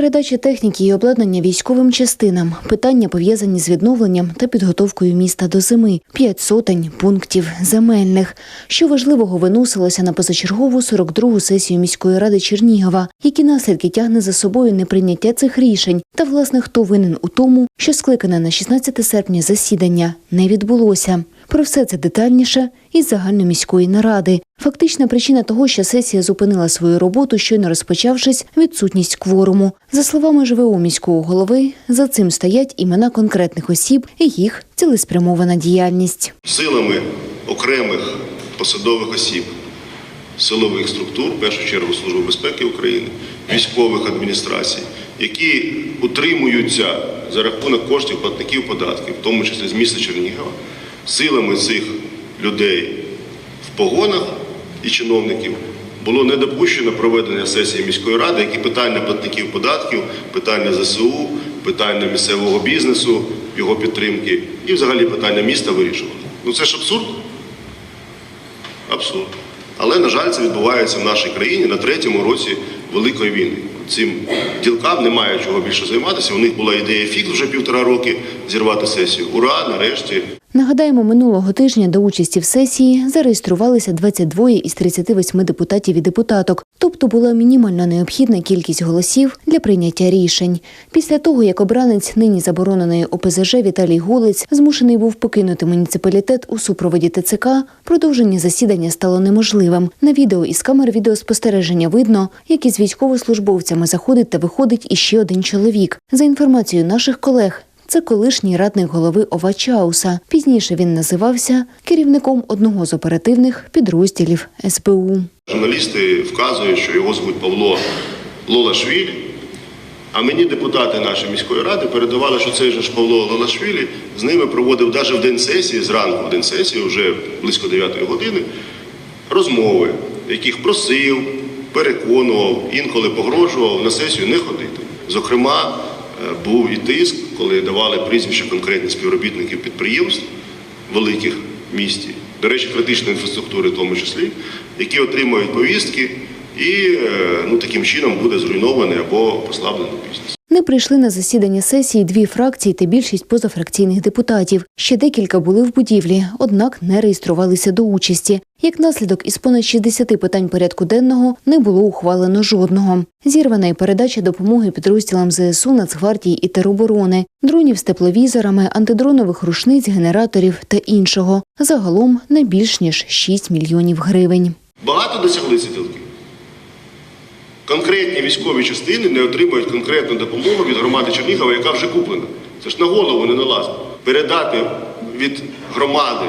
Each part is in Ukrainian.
Передача техніки і обладнання військовим частинам, питання пов'язані з відновленням та підготовкою міста до зими, п'ять сотень пунктів земельних. Що важливого виносилося на позачергову 42-гу сесію міської ради Чернігова, які наслідки тягне за собою неприйняття цих рішень, та власне хто винен у тому, що скликане на 16 серпня засідання не відбулося. Про все це детальніше із загальноміської наради. Фактична причина того, що сесія зупинила свою роботу, щойно розпочавшись, відсутність кворуму. За словами ЖВУ міського голови, за цим стоять імена конкретних осіб і їх цілеспрямована діяльність. силами окремих посадових осіб, силових структур, в першу чергу Служби безпеки України, військових адміністрацій, які утримуються за рахунок коштів платників податків, в тому числі з міста Чернігова, силами цих людей в погонах і чиновників. Було не допущено проведення сесії міської ради, які питання платників податків, питання ЗСУ, питання місцевого бізнесу, його підтримки і взагалі питання міста вирішували. Ну це ж абсурд. Абсурд. Але, на жаль, це відбувається в нашій країні на третьому році Великої війни. Цим ділкам немає чого більше займатися. У них була ідея фікс вже півтора роки зірвати сесію. Ура, нарешті. Нагадаємо, минулого тижня до участі в сесії зареєструвалися 22 із 38 депутатів і депутаток, тобто була мінімальна необхідна кількість голосів для прийняття рішень. Після того, як обранець нині забороненої ОПЗЖ Віталій Голець змушений був покинути муніципалітет у супроводі ТЦК, продовження засідання стало неможливим. На відео із камер відеоспостереження видно, як із військовослужбовцями заходить та виходить іще один чоловік. За інформацією наших колег, це колишній радник голови ОВА Чауса. Пізніше він називався керівником одного з оперативних підрозділів СБУ. Журналісти вказують, що його звуть Павло Лолашвілі. А мені депутати нашої міської ради передавали, що цей же ж Павло Лолашвілі з ними проводив навіть в день сесії, зранку в день сесії, вже близько 9 години, розмови, яких просив, переконував, інколи погрожував на сесію не ходити. Зокрема, був і тиск, коли давали прізвища конкретні співробітників підприємств великих місті, до речі, критичної інфраструктури в тому числі, які отримують повістки і е, ну, таким чином буде зруйнований або послаблений бізнес. Не прийшли на засідання сесії дві фракції та більшість позафракційних депутатів. Ще декілька були в будівлі, однак не реєструвалися до участі. Як наслідок, із понад 60 питань порядку денного не було ухвалено жодного. Зірвана і передача допомоги підрозділам ЗСУ, Нацгвардії і тероборони, дронів з тепловізорами, антидронових рушниць, генераторів та іншого. Загалом не більш ніж 6 мільйонів гривень. Багато досягли ці ділки. Конкретні військові частини не отримують конкретну допомогу від громади Чернігова, яка вже куплена. Це ж на голову не налазить. Передати від громади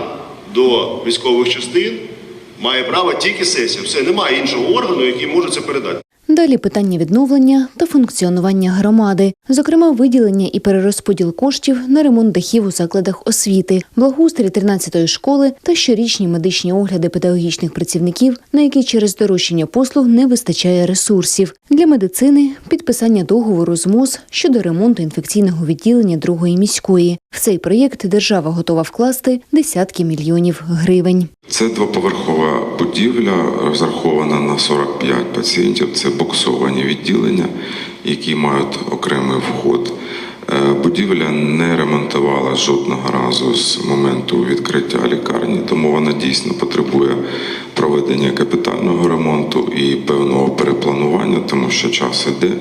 до військових частин має право тільки сесія. Все, немає іншого органу, який може це передати. Далі питання відновлення та функціонування громади, зокрема виділення і перерозподіл коштів на ремонт дахів у закладах освіти, благоустрій 13-ї школи та щорічні медичні огляди педагогічних працівників, на які через дорожчання послуг не вистачає ресурсів. Для медицини підписання договору з МОЗ щодо ремонту інфекційного відділення другої міської. В цей проєкт держава готова вкласти десятки мільйонів гривень. Це двоповерхова будівля, розрахована на 45 пацієнтів. Це боксовані відділення, які мають окремий вход. Е, Будівля не ремонтувала жодного разу з моменту відкриття лікарні, тому вона дійсно потребує проведення капітального ремонту і певного перепланування, тому що час іде,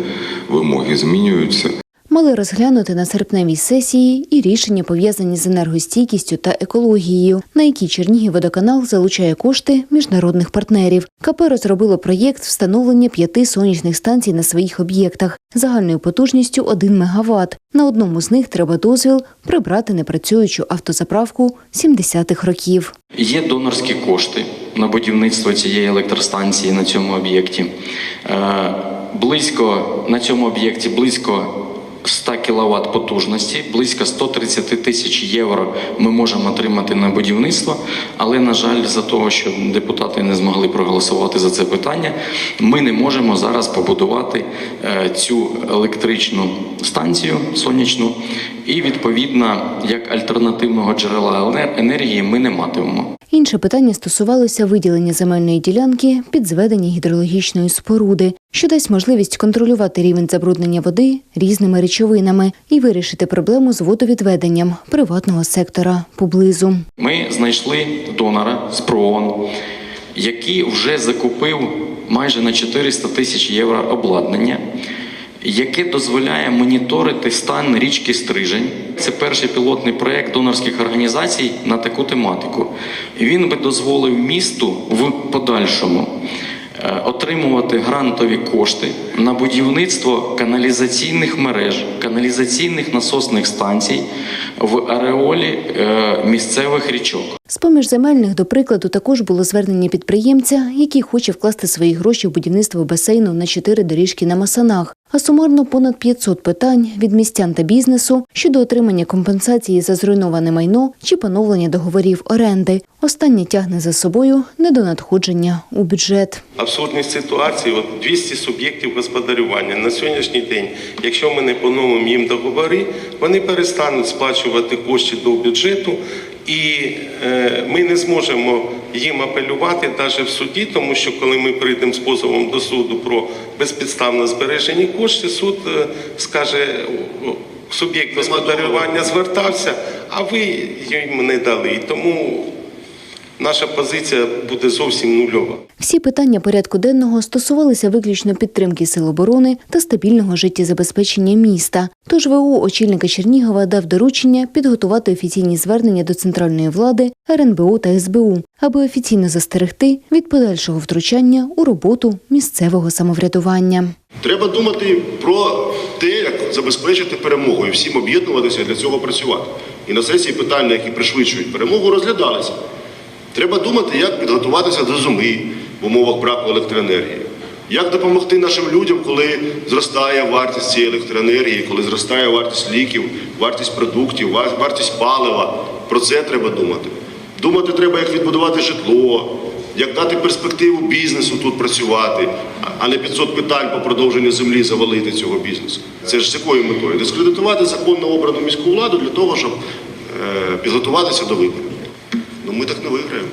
вимоги змінюються. Мали розглянути на серпневій сесії і рішення пов'язані з енергостійкістю та екологією, на які Чернігівводоканал залучає кошти міжнародних партнерів. КП розробило проєкт встановлення п'яти сонячних станцій на своїх об'єктах загальною потужністю 1 МВт. На одному з них треба дозвіл прибрати непрацюючу автозаправку 70-х років. Є донорські кошти на будівництво цієї електростанції на цьому об'єкті. Е, Близько на цьому об'єкті близько 100 кВт потужності, близько 130 тисяч євро ми можемо отримати на будівництво. Але, на жаль, за того, що депутати не змогли проголосувати за це питання, ми не можемо зараз побудувати е, цю електричну станцію сонячну, і відповідно як альтернативного джерела енергії ми не матимемо. Інше питання стосувалося виділення земельної ділянки під зведення гідрологічної споруди, що дасть можливість контролювати рівень забруднення води різними речовинами і вирішити проблему з водовідведенням приватного сектора поблизу. Ми знайшли донора з ПРООН, який вже закупив майже на 400 тисяч євро обладнання, яке дозволяє моніторити стан річки Стрижень. Це перший пілотний проєкт донорських організацій на таку тематику. Він би дозволив місту в подальшому е, отримувати грантові кошти на будівництво каналізаційних мереж, каналізаційних насосних станцій в ареолі е, місцевих річок. З-поміж земельних, до прикладу, також було звернення підприємця, який хоче вкласти свої гроші в будівництво басейну на чотири доріжки на Масанах. А сумарно понад 500 питань від містян та бізнесу щодо отримання компенсації за зруйноване майно чи поновлення договорів оренди. Останнє тягне за собою недонадходження у бюджет. Абсурдність ситуації, от 200 суб'єктів господарювання на сьогоднішній день, якщо ми не поновимо їм договори, вони перестануть сплачувати кошти до бюджету, і е, ми не зможемо їм апелювати навіть в суді, тому що коли ми прийдемо з позовом до суду про безпідставно збережені кошти, суд е, скаже. Суб'єкт господарювання звертався, а ви їм не дали. І Тому наша позиція буде зовсім нульова. Всі питання порядку денного стосувалися виключно підтримки сил оборони та стабільного життєзабезпечення міста. Тож ВО очільника Чернігова дав доручення підготувати офіційні звернення до центральної влади, РНБО та СБУ, аби офіційно застерегти від подальшого втручання у роботу місцевого самоврядування. Треба думати про те, як забезпечити перемогу і всім об'єднуватися для цього працювати. І на сесії питання, які пришвидшують перемогу, розглядалися. Треба думати, як підготуватися до зими в умовах браку електроенергії. Як допомогти нашим людям, коли зростає вартість цієї електроенергії, коли зростає вартість ліків, вартість продуктів, вартість палива. Про це треба думати. Думати треба, як відбудувати житло, як дати перспективу бізнесу тут працювати, а- не 500 питань по продовженню землі завалити цього бізнесу. Це ж з якою метою? Дискредитувати законно обрану міську владу для того, щоб е, підготуватися до виборів. Ну ми так не виграємо.